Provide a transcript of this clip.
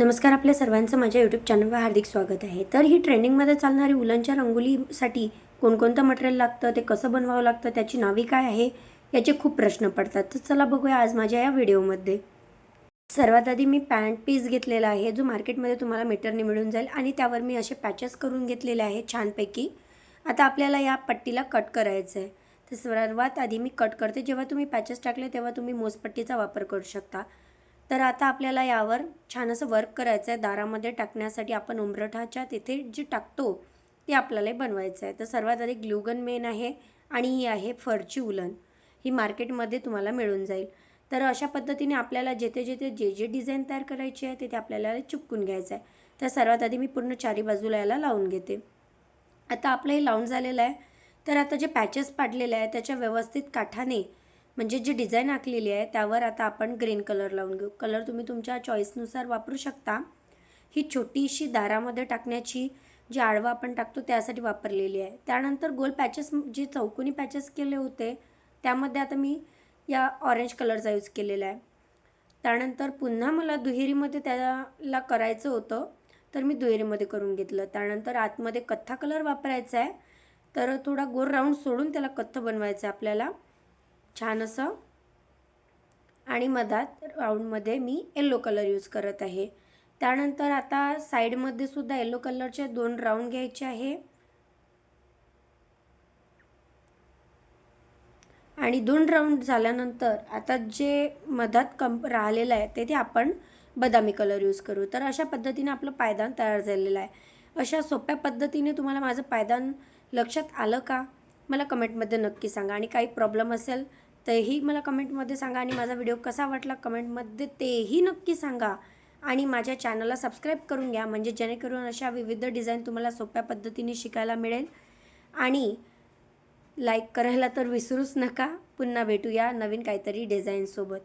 नमस्कार आपल्या सर्वांचं. माझ्या यूट्यूब चॅनलवर हार्दिक स्वागत आहे. तर ही ट्रेंडिंगमध्ये चालणारी उलनच्या रंगोलीसाठी कोणकोणतं मटेरियल लागतं ते कसं बनवावं लागतं त्याची नावे काय आहे याचे खूप प्रश्न पडतात. तर चला बघूया आज माझ्या या व्हिडिओमध्ये सर्वात आधी मी पॅन्ट पीस घेतलेला आहे जो मार्केटमध्ये तुम्हाला मीटरने मिळून जाईल आणि त्यावर मी असे पॅचेस करून घेतलेले आहे छानपैकी. आता आपल्याला या पट्टीला कट करायचं आहे तर सर्वात आधी मी कट करते. जेव्हा तुम्ही पॅचेस टाकले तेव्हा तुम्ही मोजपट्टीचा वापर करू शकता. तर आता आपल्याला यावर छान असं वर्क करायचं आहे दारामध्ये टाकण्यासाठी आपण उंबरठाच्या तिथे जे टाकतो ते आपल्याला बनवायचं आहे तर सर्वात आधी ग्लुगन मेन आहे आणि ही आहे फरची उलन. ही मार्केटमध्ये तुम्हाला मिळून जाईल. तर अशा पद्धतीने आपल्याला जेथे जेथे जे जे डिझाईन तयार करायची आहे तिथे आपल्याला चिपकून घ्यायचं आहे तर सर्वात आधी मी पूर्ण चारी बाजूला याला लावून घेते. आता आपलं हे लावून झालेलं आहे. तर आता जे पॅचेस पाडलेले आहे त्याच्या व्यवस्थित काठाने म्हणजे जी डिझाईन आखलेली आहे त्यावर आता आपण ग्रीन कलर लावून घेऊ. कलर तुम्ही तुमच्या चॉईसनुसार वापरू शकता. ही छोटीशी दारामध्ये टाकण्याची जी आडवा आपण टाकतो त्यासाठी वापरलेली आहे. त्यानंतर गोल पॅचेस जे चौकोनी पॅचेस केले होते त्यामध्ये आता मी या ऑरेंज कलरचा यूज केलेला आहे. त्यानंतर पुन्हा मला दुहेरीमध्ये त्याला करायचं होतं तर मी दुहेरीमध्ये करून घेतलं. त्यानंतर आतमध्ये कथ्था कलर वापरायचा आहे तर थोडा गोल राऊंड सोडून त्याला कथ्थ बनवायचं आहे आपल्याला. छान असं आणि मधात राऊंडमध्ये मी येल्लो कलर यूज करत आहे. त्यानंतर आता साईडमध्ये सुद्धा येल्लो कलरचे दोन राऊंड घ्यायचे आहे. आणि दोन राऊंड झाल्यानंतर आता जे मधात कंप राहिलेलं आहे तेथे आपण बदामी कलर यूज करू. तर अशा पद्धतीने आपलं पायदान तयार झालेलं आहे. अशा सोप्या पद्धतीने तुम्हाला माझं पायदान लक्षात आलं का? मला कमेंटमध्ये नक्की सांगा. आणि काही प्रॉब्लेम असेल तेही मला कमेंटमध्ये सांगा आणि माझा व्हिडिओ कसा वाटला कमेंटमध्ये तेही नक्की सांगा. आणि माझ्या चॅनलला सबस्क्राईब करून घ्या म्हणजे जेणेकरून अशा विविध डिझाईन तुम्हाला सोप्या पद्धतीने शिकायला मिळेल. आणि लाईक करायला तर विसरूच नका. पुन्हा भेटूया नवीन काहीतरी डिझाईनसोबत